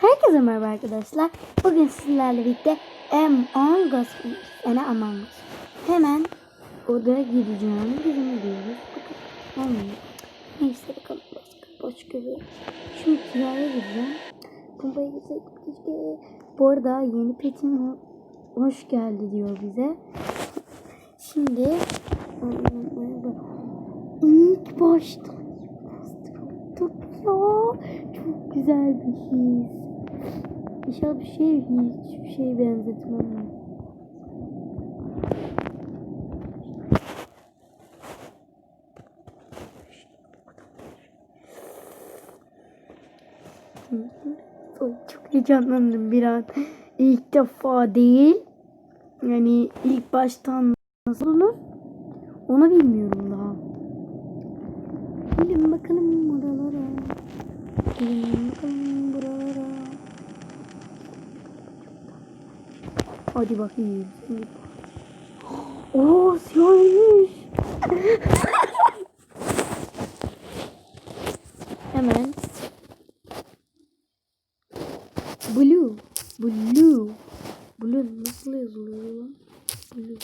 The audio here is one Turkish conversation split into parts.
Herkese merhaba arkadaşlar. Bugün sizlerle birlikte Among Us yani Among Us. Hemen odaya gideceğim. Bizim gidiyoruz. Bakın olmuyor. Neyse bakalım. Başka bir. Şimdi kiraya gideceğim. Kumpaya gitsek keşke. Bu arada yeni petim ho- hoş geldi diyor bize. Şimdi ilk başta çok. Çok güzel bir his. İnşallah bir şey hiçbir şey benzetmem. Çok heyecanlandım bir an. İlk defa değil. Yani ilk baştan nasıl olur? Onu bilmiyorum daha. Gelin bakalım buralara. Gelin bakalım Hadi bakayım. Oo siyahmış. Hemen. Blue. Blue. Blue nasıl yazılıyor lan? Blue.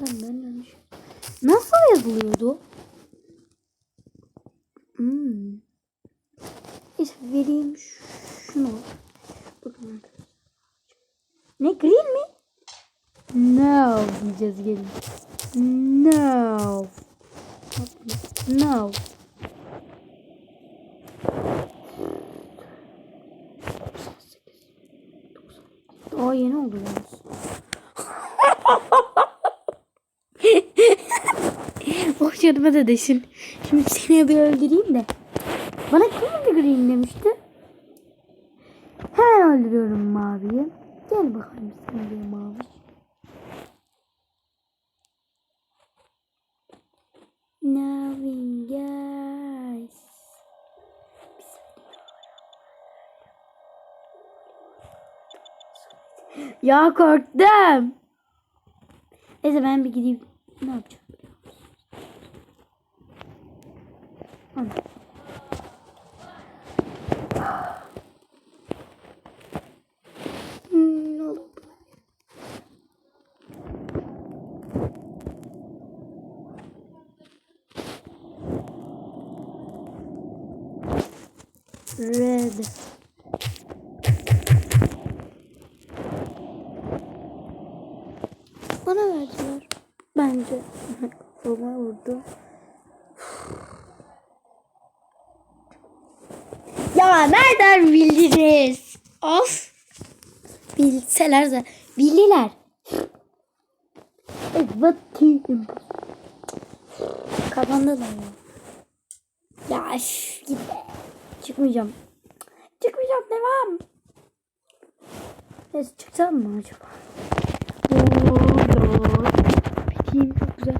Ben ben yanlış. Nasıl yazılıyordu? Hmm. İşte vereyim şunu. Bakın arkadaşlar. Ne mi? No diyeceğiz gelin. No. No. Daha yeni oldu yalnız. Boş yerime de desin. Şimdi seni bir öldüreyim de. Bana kim green demişti? Hemen öldürüyorum maviyi. Gel bakalım sen mavi. Ya korktum. Neyse ben bir gideyim. Ne yapacağım? Hadi. Hmm? Red. Bana verdiler. Bence. Kafama vurdu. Ya nereden bildiniz? Of. Bilseler de. Bildiler. Evet kim? Kazandılar ya. Ya üf, git. Çıkmayacağım. Çıkmayacağım devam. Neyse çıksam mı acaba? Peteğim çok güzel.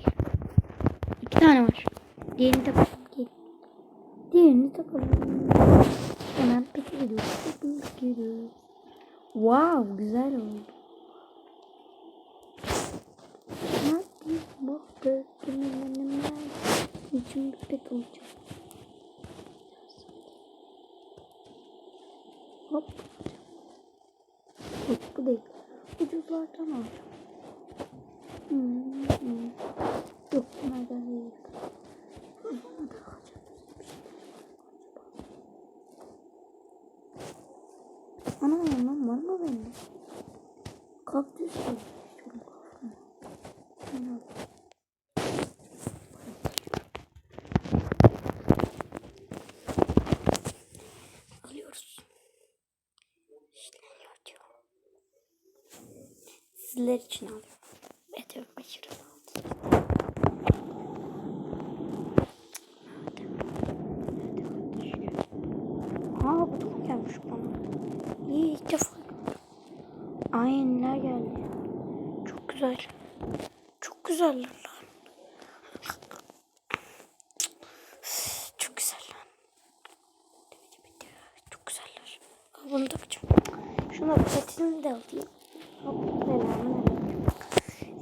İki tane var. Diğerini takalım. Gel. Diğerini takalım. Hemen. Peki gidiyoruz. Wow güzel oldu. Hadi baktı. İçim bir pek olacak. Hop. Yok bu değil. Ucuzlardan alacağım. Hmm, hmm. Yok bunlardan değil. Bunlardan alacağım. Ana mı bende? Kaktüs diyor. Sizler için alıyorum. Aşırı aldım. Aa bu da gelmiş bana? İyi ilk defa. Ayinler geldi. Çok güzel. Çok güzeller lan. Çok güzeller. Çok güzeller. Bunu takacağım. Şuna petini de alayım. Hop.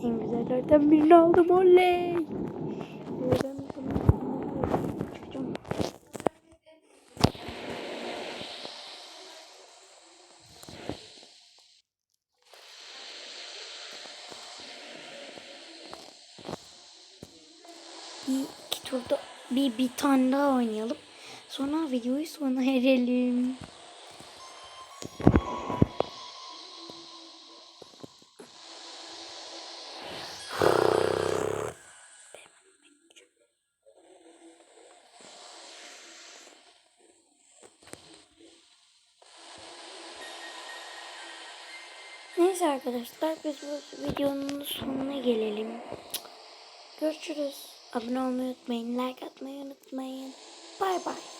En güzellerden birini aldım oley. Ben bunu çıkacağım. bir iki turda bir, bir tane daha oynayalım. Sonra videoyu sona erelim. Neyse arkadaşlar biz bu videonun sonuna gelelim. Görüşürüz. Abone olmayı unutmayın. Like atmayı unutmayın. Bay bay.